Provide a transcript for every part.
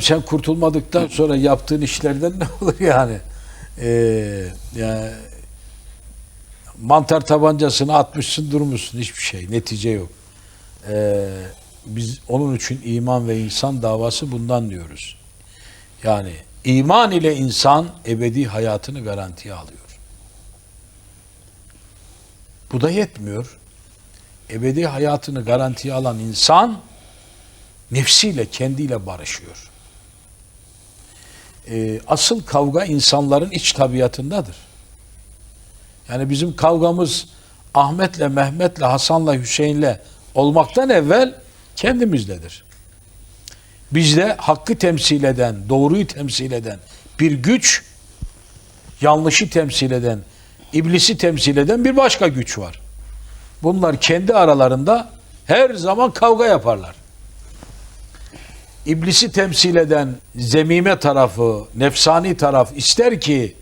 Sen kurtulmadıktan sonra yaptığın işlerden ne olur yani? Ee, yani mantar tabancasını atmışsın durmuşsun hiçbir şey netice yok. Ee, biz onun için iman ve insan davası bundan diyoruz. Yani iman ile insan ebedi hayatını garantiye alıyor. Bu da yetmiyor. Ebedi hayatını garantiye alan insan nefsiyle kendiyle barışıyor. Ee, asıl kavga insanların iç tabiatındadır. Yani bizim kavgamız Ahmet'le, Mehmet'le, Hasan'la, Hüseyin'le olmaktan evvel kendimizdedir. Bizde hakkı temsil eden, doğruyu temsil eden bir güç, yanlışı temsil eden, iblisi temsil eden bir başka güç var. Bunlar kendi aralarında her zaman kavga yaparlar. İblisi temsil eden zemime tarafı, nefsani taraf ister ki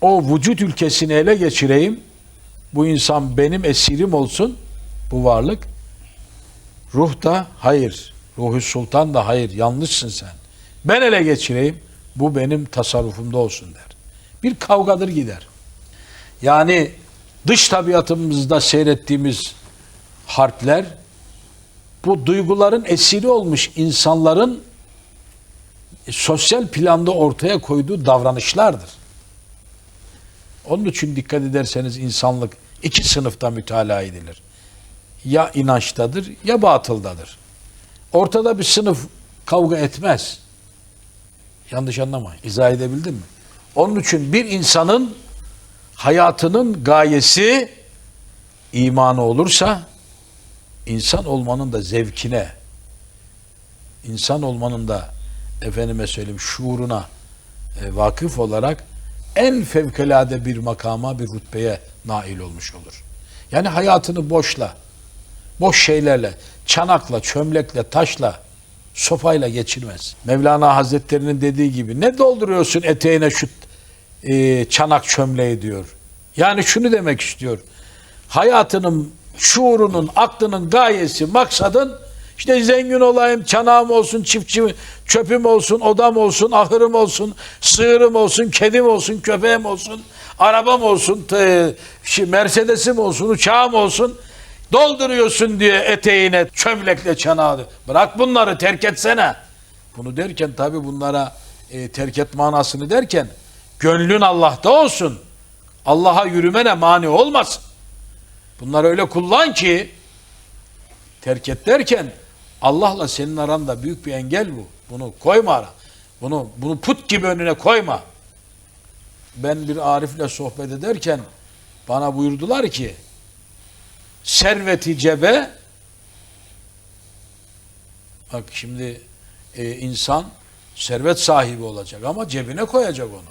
o vücut ülkesini ele geçireyim. Bu insan benim esirim olsun. Bu varlık. Ruh da hayır. Ruhu sultan da hayır. Yanlışsın sen. Ben ele geçireyim. Bu benim tasarrufumda olsun der. Bir kavgadır gider. Yani dış tabiatımızda seyrettiğimiz harpler bu duyguların esiri olmuş insanların sosyal planda ortaya koyduğu davranışlardır. Onun için dikkat ederseniz insanlık iki sınıfta mütalaa edilir. Ya inançtadır ya batıldadır. Ortada bir sınıf kavga etmez. Yanlış anlamayın. İzah edebildim mi? Onun için bir insanın hayatının gayesi imanı olursa insan olmanın da zevkine, insan olmanın da efendime söyleyeyim şuuruna e, vakıf olarak en fevkalade bir makama, bir rütbeye nail olmuş olur. Yani hayatını boşla, boş şeylerle, çanakla, çömlekle, taşla, sopayla geçirmez. Mevlana Hazretleri'nin dediği gibi ne dolduruyorsun eteğine şu e, çanak çömleği diyor. Yani şunu demek istiyor. Hayatının, şuurunun, aklının gayesi, maksadın işte zengin olayım, çanağım olsun, çiftçi, çöpüm olsun, odam olsun, ahırım olsun, sığırım olsun, kedim olsun, köpeğim olsun, arabam olsun, te- şey, Mercedes'im olsun, uçağım olsun. Dolduruyorsun diye eteğine çömlekle çanağı. Bırak bunları terk etsene. Bunu derken tabi bunlara e, terk et manasını derken gönlün Allah'ta olsun. Allah'a yürümene mani olmasın. Bunları öyle kullan ki terk et derken Allah'la senin aranda büyük bir engel bu. Bunu koyma ara. Bunu bunu put gibi önüne koyma. Ben bir arifle sohbet ederken bana buyurdular ki serveti cebe bak şimdi e, insan servet sahibi olacak ama cebine koyacak onu.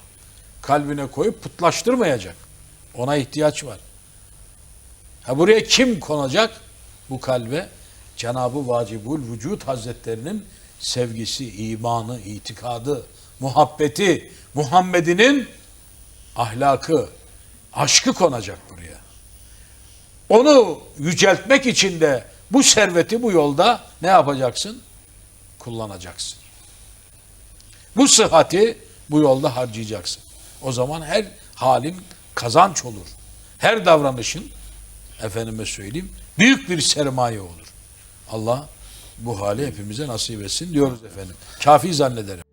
Kalbine koyup putlaştırmayacak. Ona ihtiyaç var. Ha buraya kim konacak? Bu kalbe Cenab-ı Vacibul Vücut Hazretlerinin sevgisi, imanı, itikadı, muhabbeti, Muhammed'inin ahlakı, aşkı konacak buraya. Onu yüceltmek için de bu serveti bu yolda ne yapacaksın? Kullanacaksın. Bu sıhhati bu yolda harcayacaksın. O zaman her halin kazanç olur. Her davranışın efendime söyleyeyim büyük bir sermaye olur. Allah bu hali hepimize nasip etsin diyoruz efendim. Kafi zannederim.